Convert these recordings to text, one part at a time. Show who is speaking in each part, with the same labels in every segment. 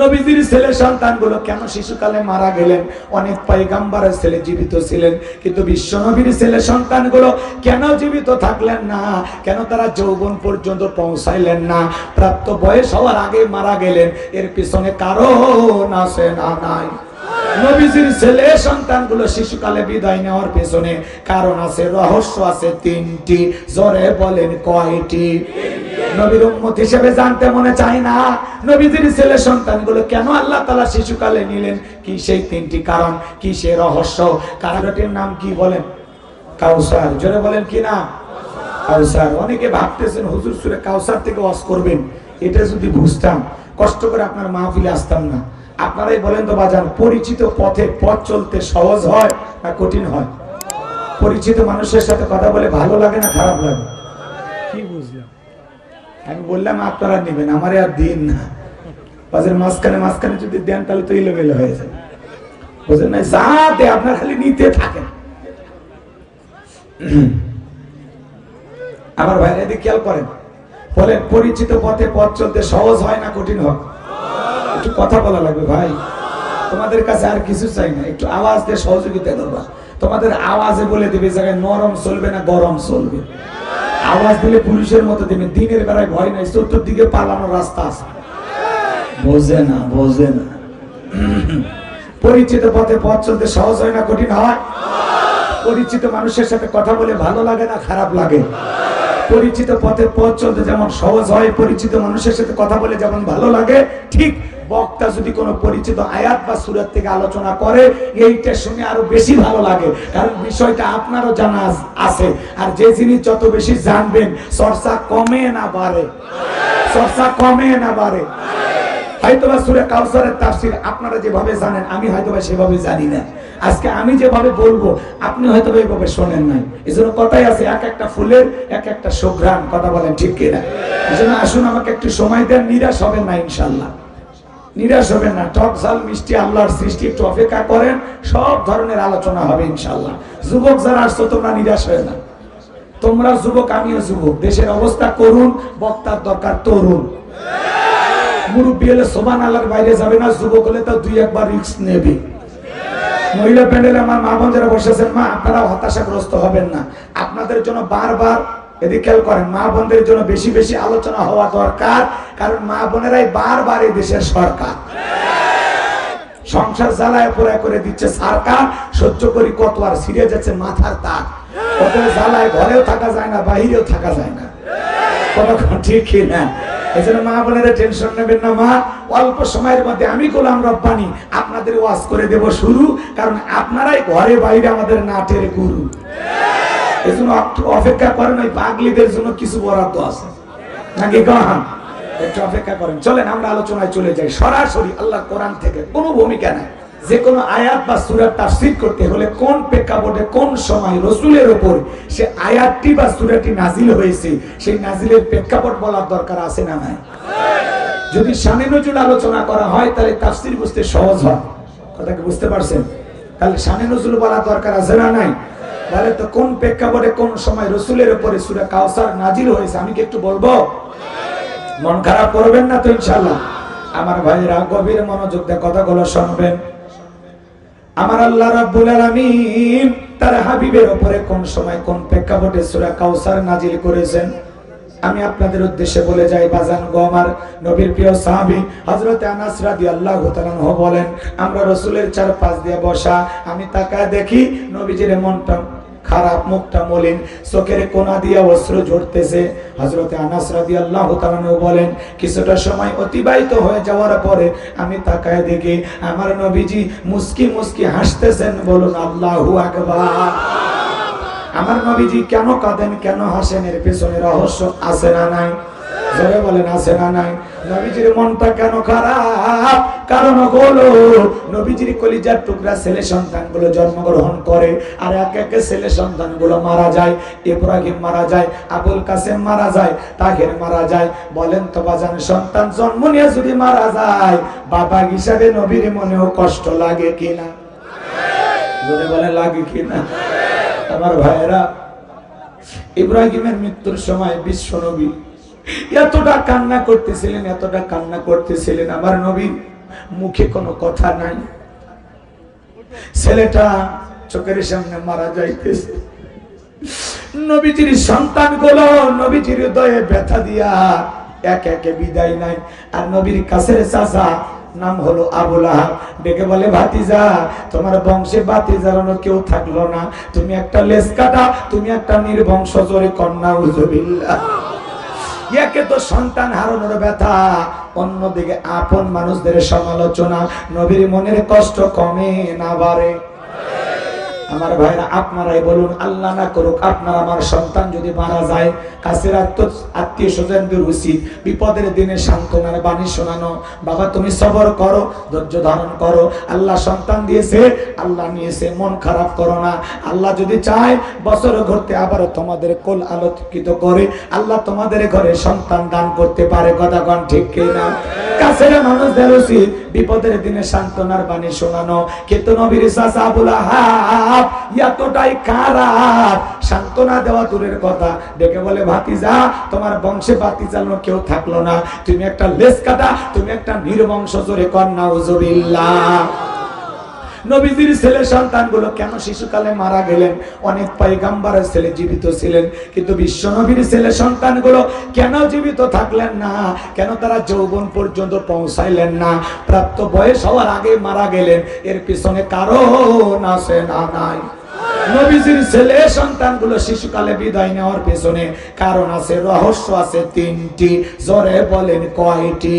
Speaker 1: নবীজির ছেলে সন্তানগুলো কেন শিশুকালে মারা গেলেন? অনেক পাইগাম্বারের ছেলে জীবিত ছিলেন, কিন্তু বিশ্ব নবীর ছেলে সন্তানগুলো কেন জীবিত থাকলেন না? কেন তারা যৌবন পর্যন্ত পৌঁছাইলেন না? প্রাপ্ত বয়স হওয়ার আগে মারা গেলেন, এর পিছনে কারণ আছে না নাই? নবীজির ছেলে সন্তানগুলো শিশুকালে বিদায় নেওয়ার পেছনে কারণ আছে, রহস্য আছে তিনটি, জোরে বলেন কয়টি? নবীর উম্মত হিসেবে জানতে মনে চাই না। নবীজির ছেলে সন্তানগুলো কেন আল্লাহ তালা শিশুকালে নিলেন? কি সেই তিনটি কারণ? কি সেই রহস্য? কারণটির নাম কি বলেন? কাউসার। জোরে বলেন কি না কাউসার। অনেকে ভাবতেছেন, হুজুর, সুরে কাউসার থেকে ওয়াজ করবেন। এটা যদি বুঝতাম, কষ্ট করে আপনার মাহফিলে আসতাম না। আপনারাই বলেন তো বাজার পরিচিত পথে পথ চলতে সহজ হয় না কঠিন হয়? পরিচিত মানুষের সাথে কথা বলে ভালো লাগে না খারাপ লাগে? আমি বললাম, আপনারা নেবেন, আমার আর দিন না। মাঝখানে মাঝখানে যদি দেন, তাহলে তো ইলেভেল হয়ে যায় বুঝলেন না? যাতে আপনার খালি নিতে থাকেন। আমার ভাইরা এদিকে খেয়াল করেন। বলেন, পরিচিত পথে পথ চলতে সহজ হয় না কঠিন হয় একটু কথা বলা লাগবে, ভাই। তোমাদের কাছে আর কিছু চাই না। একটু আওয়াজ দিয়ে সহযোগিতা করবা। তোমাদের আওয়াজে বলে দেবে জায়গায় নরম চলবে না গরম চলবে। আওয়াজ দিলে পুলিশের মতো দেবে। দিনের বেলায় ভয় নাই, চতুর্দিকে পালানোর রাস্তা আছে। বোঝে না বোঝে না। পরিচিত পথে পথ চলতে সহজ হয় না, কঠিন হয়? পরিচিত মানুষের সাথে কথা বলে ভালো লাগে না, খারাপ লাগে? পরিচিত পথে পথ চলতে যেমন সহজ হয়, পরিচিত মানুষের সাথে কথা বলে যেমন ভালো লাগে, ঠিক বক্তা যদি কোনো পরিচিত আয়াত বা সুরাত থেকে আলোচনা করে, এইটা শুনে আরও বেশি ভালো লাগে। কারণ বিষয়টা আপনারও জানা আছে। আর যে জিনিস যত বেশি জানবেন, চর্চা কমে না বাড়ে। চর্চা কমে না বাড়ে। হয়তোবা সুরে কাউসারের তাফসির আপনারা যেভাবে জানেন, আমি হয়তোবা সেভাবে জানি না। আজকে আমি যেভাবে বলব, আপনি হয়তোবা এইভাবে শোনেন নাই। এই জন্য কথাই আছে, এক একটা ফুলের, এক একটা সুঘ্রাণ, কথা বলেন ঠিক কিনা? এই জন্য আসুন, আমাকে একটু সময় দেন, নিরাশ হবেন না, ইনশাল্লাহ। নিরাশ হবেন না। টক ঝাল মিষ্টি, আল্লাহর সৃষ্টি একটু অপেক্ষা করেন, সব ধরনের আলোচনা হবে ইনশাল্লাহ যুবক যারা আসছো, তোমরা নিরাশ হয়ে না। তোমরা যুবক, আমিও যুবক। দেশের অবস্থা করুন, বক্তার দরকার তরুণ। মুরব্বী হলে সোমান আল্লাহর বাইরে যাবে না, যুবক হলে তো দুই একবার রিক্স নেবে। মহিলা প্যান্ডেলে আমার মা বোন যারা বসেছেন, মা আপনারা হতাশাগ্রস্ত হবেন না। আপনাদের জন্য বারবার এদিকে খেয়াল করেন, মা বোনদের জন্য বেশি বেশি আলোচনা হওয়া দরকার, কারণ মা বোনেরাই বারবার এই দেশের সরকার। সংসার জ্বালায় পোড়া করে দিচ্ছে সরকার, সহ্য করি কত আর ছিঁড়ে যাচ্ছে মাথার তার কত জ্বালায় ঘরেও থাকা যায় না, বাহিরেও থাকা যায় না। কতক্ষণ ঠিক কি না। এই জন্য মা বোনেরা টেনশন নেবেন না, মা। অল্প সময়ের মধ্যে আমি গোলাম রব্বানি, আপনাদের ওয়াজ করে দেব শুরু, কারণ আপনারাই ঘরে বাইরে আমাদের নাটের গুরু। অপেক্ষা করেন, ওই পাগলিদের জন্য কিছু বরাদ্দ আছে। নাকি একটু অপেক্ষা করেন। চলেন, আমরা আলোচনায় চলে যাই। সরাসরি আল্লাহ কোরআন থেকে কোনো ভূমিকা নাই। যে কোনো আয়াত বা করতে হলে কোন প্রেক্ষাপটে, কোন সময় রসুলের উপর সে আয়াতটি বা সুরাটি নাজিল হয়েছে, সেই নাজিলের প্রেক্ষাপট বলার দরকার আছে না নাই? যদি শানে নজরুল আলোচনা করা হয়, তাহলে তাফসীর বুঝতে সহজ হয়। কথাকে বুঝতে পারছেন? তাহলে শানে নজরুল বলার দরকার আছে না নাই? তাহলে তো কোন প্রেক্ষাপটে কোন সময় রসুলের উপরে সুরা কাউসার নাজিল হয়েছে? আমি কি একটু বলব? মন খারাপ করবেন না তো ইনশাল্লাহ আমার ভাইরা গভীর মনোযোগ দিয়ে কথাগুলো শুনবেন। আমার আল্লাহ রাব্বুল আলামিন তার হাবিবের উপরে কোন সময় কোন প্রেক্ষাপটে সূরা কাউসার নাজিল করেছেন? আমি আপনাদের উদ্দেশ্যে বলে যাই, বাজান গো আমার নবীর প্রিয় সাহাবী হযরত আনাস রাদিয়াল্লাহু তাআলা বলেন, আমরা রাসূলের চার পাশ দিয়ে বসা, আমি তাকায় দেখি নবীজির মনটা খারাপ মুখটা মলিন, চোখের কোনা দিয়ে অস্ত্র ঝরতেছে। হজরতে আনাস রাজি আল্লাহ আনহু বলেন, কিছুটা সময় অতিবাহিত হয়ে যাওয়ার পরে আমি তাকায় দেখি আমার নবীজি মুস্কি মুস্কি হাসতেছেন, বলুন আল্লাহু আকবার। আমার নবীজি কেন কাঁদেন, কেন হাসেন, এর পেছনে রহস্য আছে না নাই? জোরে বলেন, আছে না নাই? নবীজির মনটা কেন খারাপ? কারণ হলো, নবীজির কলিজার টুকরা ছেলে সন্তানগুলো জন্মগ্রহণ করে, আর এক এক ছেলে সন্তানগুলো মারা যায়, ইব্রাহিম মারা যায়, আবুল কাসেম মারা যায়, তাহের মারা যায়। বলেন তো, বাজান, সন্তান জন্ম নিয়ে যদি মারা যায়, বাবা হিসাবে নবীর মনেও কষ্ট লাগে কিনা জোরে বলে লাগে কিনা আমার ভাইয়েরা, ইব্রাহিমের মৃত্যুর সময় বিশ্ব নবী এতটা কান্না করতেছিলেন, এতটা কান্না করতেছিলেন আমার নবী। মুখে কোনো কথা নাই। ছেলেটা চোখের সামনে মারা যাইতেছে। নবীজির সন্তানগুলো নবীজির হৃদয়ে ব্যথা দিয়া এক একে বিদায় নাই আর নবীর কাছের চাচা নাম হলো আবুল আহাব। ডেকে বলে, ভাতিজা, তোমার বংশে বাতি জ্বালানো কেউ থাকল না। তুমি একটা লেস কাটা, তুমি একটা নির্বংশ জোরে কন্যা উজুবিল্লাহ একে তো সন্তান হারানোর ব্যথা। অন্যদিকে আপন মানুষদের সমালোচনা, নবীর মনের কষ্ট কমে না বাড়ে। আমার ভাইরা, আপনারাই বলুন, আল্লাহ না করুক, আপনার আমার সন্তান যদি মারা যায় কাছের আত্মীয় স্বজনদের উচিত। বিপদের দিনে সান্ত্বনার বাণী শোনানো। বাবা, তুমি সবর করো, ধৈর্য ধারণ করো। আল্লাহ সন্তান দিয়েছে, আল্লাহ নিয়েছে, মন খারাপ করো না। আল্লাহ যদি চায়, বছর ঘুরতে আবার তোমাদের কোল আলোকিত করে। আল্লাহ তোমাদের ঘরে সন্তান দান করতে পারে, কথা কন ঠিক কিনা? কাছের মানুষদের উচিত বিপদের দিনে সান্ত্বনার বাণী শোনানো। কিন্তু নবীর চাচা আবুল আহাব এতটাই খারাপ। সান্ত্বনা দেওয়া দূরের কথা। ডেকে বলে, ভাতিজা, তোমার বংশে বাতি চালানো কেউ থাকল না। তুমি একটা লেস কাটা, তুমি একটা নির্বংশ জোরে কন্যা উজুবিল্লাহ নবীজির ছেলে সন্তানগুলো কেন শিশুকালে মারা গেলেন? অনেক পাইগাম্বারের ছেলে জীবিত ছিলেন, কিন্তু বিশ্ব নবীর ছেলে সন্তানগুলো কেন জীবিত থাকলেন না? কেন তারা যৌবন পর্যন্ত পৌঁছাইলেন না? প্রাপ্ত বয়স হওয়ার আগে মারা গেলেন, এর পিছনে কারণ আছে না নাই? নবীজির ছেলে সন্তানগুলো শিশুকালে বিদায় নেওয়ার পেছনে কারণ আছে, রহস্য আছে তিনটি। জোরে বলেন কয়টি?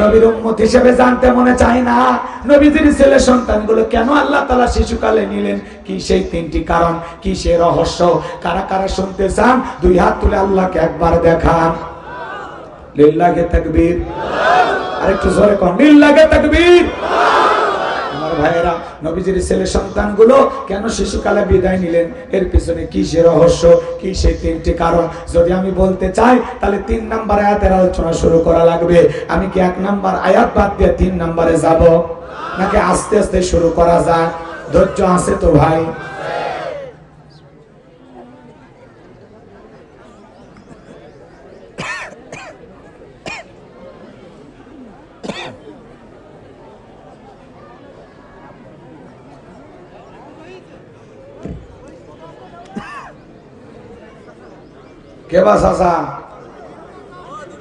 Speaker 1: নবীর হিসেবে জানতে মনে না। নবীজির ছেলে সন্তানগুলো কেন আল্লাহ তালা শিশুকালে নিলেন? কি সেই তিনটি কারণ? কি সে রহস্য? কারা কারা শুনতে চান? দুই হাত তুলে আল্লাহকে একবার দেখান। আরেকটু জোরে কন। লিল্লাহে তাকবীর। আমার ভাইয়েরা, নবীজির ছেলে সন্তানগুলো কেন শিশুকালে বিদায় নিলেন? এর পিছনে কি সে রহস্য, কি সেই তিনটি কারণ? যদি আমি বলতে চাই, তাহলে তিন নাম্বার আয়াতের আলোচনা শুরু করা লাগবে। আমি কি এক নাম্বার আয়াত বাদ দিয়ে তিন নাম্বারে যাব? নাকি আস্তে আস্তে শুরু করা যায়? ধৈর্য আছে তো ভাই? কে বা চাচা?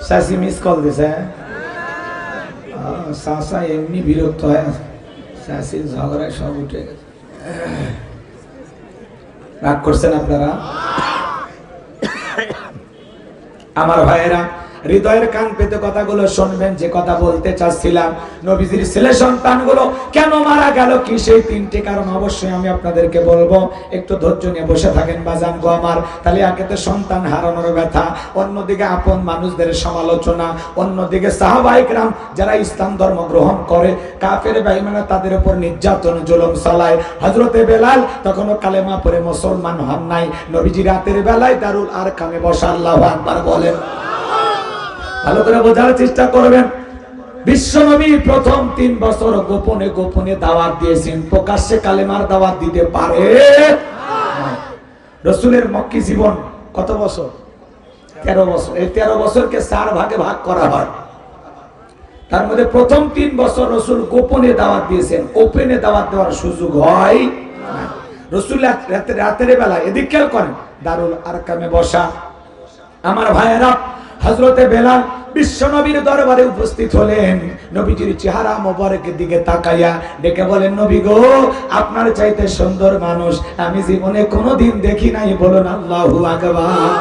Speaker 1: চাষি মিস কল দিছে চাষা এমনি বিরক্ত, হয়? চাষির ঝগড়ায় সব উঠে রাগ করছেন আপনারা? আমার ভাইয়েরা হৃদয়ের কান পেতে কথাগুলো শুনবেন, যে কথা বলতে চাচ্ছিলাম। নবীজির ছেলে সন্তানগুলো কেন মারা গেল কি সেই তিনটি কারণ অবশ্যই আমি আপনাদেরকে বলব। একটু ধৈর্য নিয়ে বসে থাকেন বা জানব আমার। তাহলে আগে তো সন্তান হারানোর ব্যথা, অন্যদিকে আপন মানুষদের সমালোচনা, অন্যদিকে সাহাবাহিকরাম যারা ইসলাম ধর্ম গ্রহণ করে, কাফের বাইমানা তাদের উপর নির্যাতন, জুলুম চালায়। হজরতে বেলাল তখনও কালেমা পরে মুসলমান হন নাই। নবীজি রাতের বেলায় দারুল আর কামে বসা আল্লাহ আকবার বলেন। ভালো করে বোঝার চেষ্টা করবেন। বিশ্বনবী প্রথম তিন বছর গোপনে গোপনে দাওয়াত দিয়েছেন। প্রকাশ্যে কালেমার দাওয়াত দিতে পারে? রসুলের মক্কি জীবন কত বছর? তেরো বছর। এই তেরো বছরকে চার ভাগে ভাগ করা হয়। তার মধ্যে প্রথম তিন বছর রসুল গোপনে দাওয়াত দিয়েছেন। ওপেনে দাওয়াত দেওয়ার সুযোগ হয় রসুল রাতের বেলা এদিক খেয়াল করেন, দারুল আরকামে বসা। আমার ভাইয়েরা হজরতে বেলাল বিশ্ব নবীর দরবারে উপস্থিত হলেন। নবীজির চেহারা মোবারকের দিকে তাকাইয়া ডেকে বলেন, নবী গো, আপনার চাইতে সুন্দর মানুষ আমি জীবনে কোনোদিন দেখি নাই। বলুন, আল্লাহু আকবার।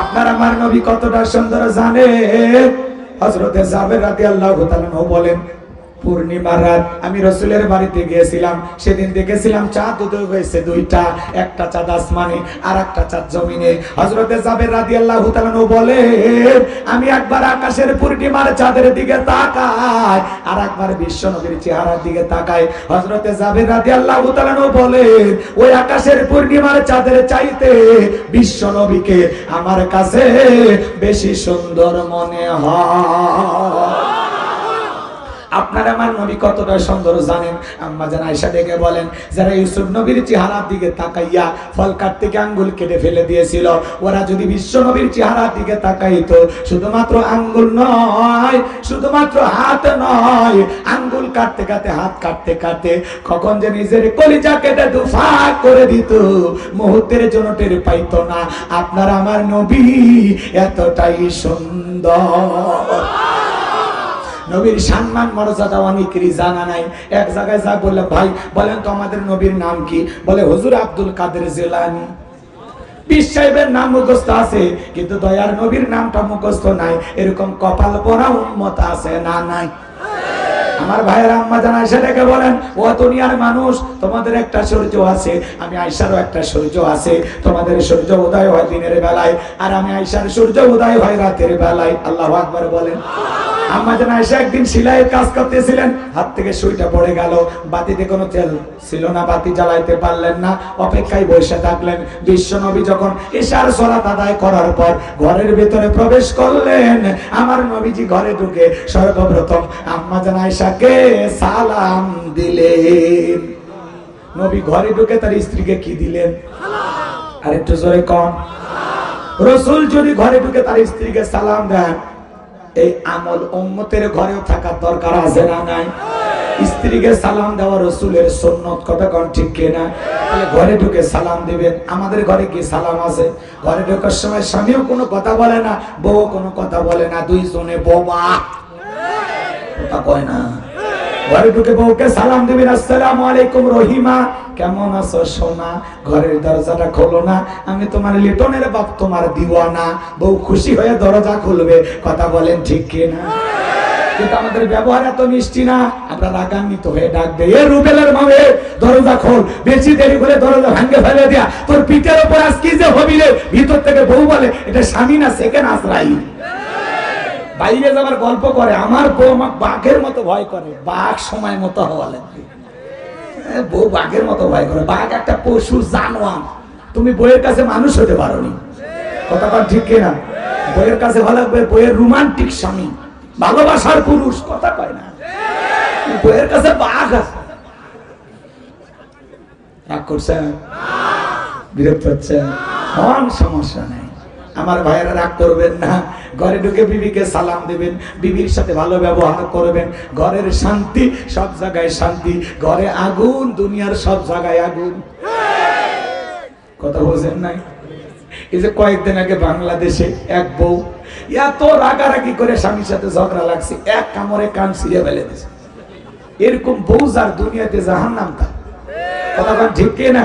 Speaker 1: আপনার আমার নবী কতটা সুন্দর জানে হজরতে জাবের রাদিয়াল্লাহু তাআলা বলেন পূর্ণিমার রাত। আমি রসুলের বাড়িতে গিয়েছিলাম। সেদিন দেখেছিলাম চাঁদ উদয় হয়েছে দুইটা। একটা চাঁদ আসমানে আর একটা চাঁদ জমিনে। হজরতে জাবের রাদি আল্লাহ বলে, আমি একবার আকাশের পূর্ণিমার চাঁদের দিকে তাকাই আর একবার বিশ্ব নদীর চেহারার দিকে তাকাই। হজরতে জাবের রাদি আল্লাহ বলে, ওই আকাশের পূর্ণিমার চাঁদের চাইতে বিশ্ব নবীকে আমার কাছে বেশি সুন্দর মনে হয়। আপনার আমার নবী কতটা সুন্দর জানেন? আম্মা জান আয়সা ডেকে বলেন, যারা ইউসুফ নবীর চেহারার দিকে তাকাইয়া ফল গিয়ে আঙ্গুল কেটে ফেলে দিয়েছিল, ওরা যদি বিশ্ব নবীর চেহারার দিকে তাকাইতো, শুধুমাত্র আঙ্গুল নয়, শুধুমাত্র হাত নয়, আঙ্গুল কাটতে কাটতে, হাত কাটতে কাটতে কখন যে নিজের কলিজা কেটে দুফা করে দিত, মুহূর্তের জন্য টের পাইতো না। আপনার আমার নবী, এতটাই সুন্দর। নবীর সম্মান মর্যাদা অনেকেরই জানা নাই। এক জায়গায় যা বললাম ভাই, বলেন তো আমাদের নবীর নাম কি? বলে, হুজুর আব্দুল কাদের জেলানি। নাম মুখস্থ আছে, কিন্তু দয়ার নবীর নামটা মুখস্থ নাই। এরকম কপাল পরা উন্মত আছে না নাই? আমার ভাইয়ের আম্মা জান আয়সা ডেকে বলেন, ও দুনিয়ার মানুষ, তোমাদের একটা সূর্য আছে, আমি আয়সারও একটা সূর্য আছে, তোমাদের সূর্য উদয় হয় দিনের বেলায়, আর আমি আয়সার সূর্য উদয় হয় রাতের বেলায়। আল্লাহ আকবার বলেন। জান আয়সা একদিন সিলাইয়ের কাজ করতেছিলেন, হাত থেকে সুইটা পড়ে গেল। বাতিতে কোনো তেল ছিল না, বাতি জ্বালাইতে পারলেন না। অপেক্ষায় বসে থাকলেন। বিশ্ব নবী যখন ঈশার সলাত আদায় করার পর ঘরের ভিতরে প্রবেশ করলেন, আমার নবীজি ঘরে ঢুকে সর্বপ্রথম আম্মা জান আয়সাকে সালাম দিলেন। নবী ঘরে ঢুকে তার স্ত্রীকে কি দিলেন? আর একটু জোরে কম রসুল যদি ঘরে ঢুকে তার স্ত্রীকে সালাম দেন এই আমল উম্মতের ঘরেও থাকার দরকার আছে না নাই? স্ত্রীকে সালাম দেওয়া রসুলের সন্ন্যত কোন ঠিক কিনা? তাহলে ঘরে ঢুকে সালাম দিবেন। আমাদের ঘরে কি সালাম আছে? ঘরে ঢোকার সময় স্বামীও কোনো কথা বলে না বউ কোনো কথা বলে না। দুই জনে বৌমা। কথা কয় না। ঘরে ঢুকে বউকে সালাম দিবেন, আসসালামু আলাইকুম রহিমা। কেমন আছো সোনা? ঘরের দরজাটা খোলো না। আমি তোমার লিটনের বাপ, তোমার দিওয়ানা। বউ খুশি হয়ে দরজা খুলবে। কথা বলেন ঠিক কি না কিন্তু আমাদের ব্যবহার এত মিষ্টি না। আমরা রাগান্বিত হয়ে ডাকবে এ রুবেলের মামে, দরজা খোল। বেশি দেরি করে দরজা ভাঙ্গে ফেলে দেয়া। তোর পিঠের উপর আজ কি যে হবি রে ভিতর থেকে বউ বলে, এটা স্বামী না, সেকেন্ড আশ্রাই বাইরে যাবার গল্প করে, আমার বউ আমার বাঘের মতো ভয় করে। বাঘ সময় মতো হওয়া লাগবে। বউ বাঘের মতো ভয় করে। বাঘ একটা পশু জানোয়ার। তুমি বইয়ের কাছে মানুষ হতে পারোনি। কথাটা ঠিক কিনা? বইয়ের কাছে ভালো লাগবে, বইয়ের রোমান্টিক স্বামী। ভালোবাসার পুরুষ, কথা কয় না? বইয়ের কাছে বাঘ আছে। রাগ করছেন? বিরক্ত হচ্ছে কোন সমস্যা নেই। আমার ভাইয়েরা রাগ করবেন না। ঘরে ঢুকে বিবিকে সালাম দেবেন, বিবির সাথে ভালো ব্যবহার করবেন। ঘরের শান্তি, সব জায়গায় শান্তি। ঘরে আগুন, দুনিয়ার সব জায়গায় আগুন। কথা বলছেন নাই? এই যে কয়েকদিন আগে বাংলাদেশে এক বউ এত রাগারাগি করে স্বামীর সাথে ঝগড়া লাগছে, এক কামড়ে কান ছিঁড়ে ফেলে দিছে এরকম বউ যার দুনিয়াতে জাহান নাম তার। কথা ঠিক না